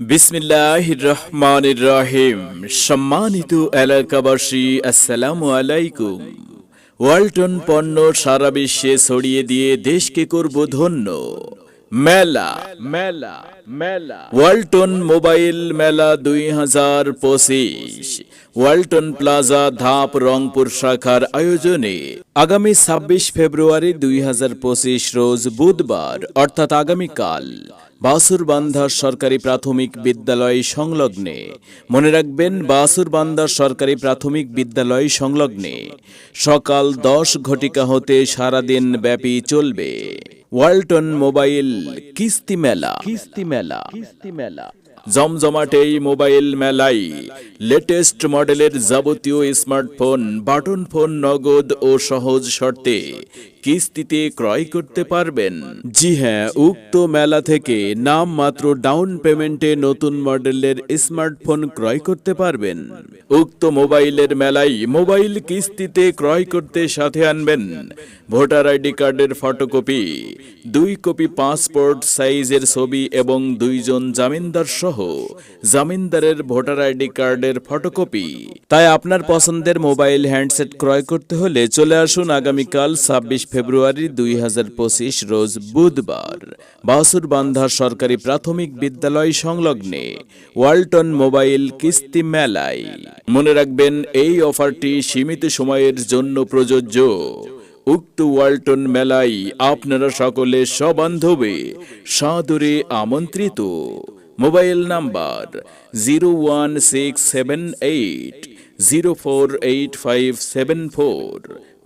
বিসমিল্লাহ রহমান রহিম সম্মানিত এলাকাবাসী, আসসালামু আলাইকুম। ওয়ালটন পণ্য সারা বিশ্বে ছড়িয়ে দিয়ে দেশকে করব ধন্য। মেলা মেলা মেলা। ওয়ালটন মোবাইল মেলা দুই হাজার পঁচিশ। ওয়ালটন প্লাজা ধাপ রংপুর শাখার আয়োজনে আগামী ছাব্বিশ ফেব্রুয়ারি দুই হাজার পঁচিশ রোজ বুধবার, অর্থাৎ আগামীকাল বাসুরবান্ধার সরকারি প্রাথমিক বিদ্যালয় সংলগ্নে। মনে রাখবেন বাসুরবান্ধার সরকারি প্রাথমিক বিদ্যালয় সংলগ্নে সকাল দশ ঘটিকা হতে সারাদিন ব্যাপী চলবে। ওয়ালটন মোবাইল কিস্তি মেলা। কিস্তি মেলা। কিস্তি মেলা। জমজমাট মোবাইল মেলাই। লেটেস্ট মডেলের যাবতীয় স্মার্টফোন, বাটন ফোন নগদ ও সহজ শর্তে কিস্তিতে ক্রয় করতে পারবেন। জি হ্যাঁ উক্ত মেলা থেকে নাম মাত্র ডাউন পেমেন্টে নতুন মডেলের স্মার্টফোন ক্রয় করতে পারবেন। উক্ত মোবাইলের মেলায় মোবাইল কিস্তিতে ক্রয় করতে সাথে আনবেন। ভোটার আইডি কার্ডের ফটোকপি, দুই কপি পাসপোর্ট সাইজের ছবি এবং দুইজন জামিনদার সহ জামিনদারের ভোটার আইডি কার্ডের ফটোকপি। তাই আপনার পছন্দের মোবাইল হ্যান্ডসেট ক্রয় করতে হলে চলে আসুন আগামীকাল ছাব্বিশ ফেব্রুয়ারি দুই হাজার পঁচিশ রোজ বুধবার। বাসুর বাসুরবান্ধা সরকারি প্রাথমিক বিদ্যালয় সংলগ্নে ওয়ালটন মোবাইল কিস্তি মেলায়। মনে রাখবেন, এই অফারটি সীমিত সময়ের জন্য প্রযোজ্য। উক্ত ওয়ালটন মেলায় আপনারা সকলে সবান্ধবে সাদরে আমন্ত্রিত। Mobile number zero one six seven eight zero four eight five seven four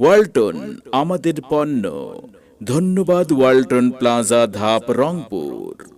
Walton, আমাদের পণ্য। ধন্যবাদ, ওয়ালটন প্লাজা, ধাপ, রংপুর।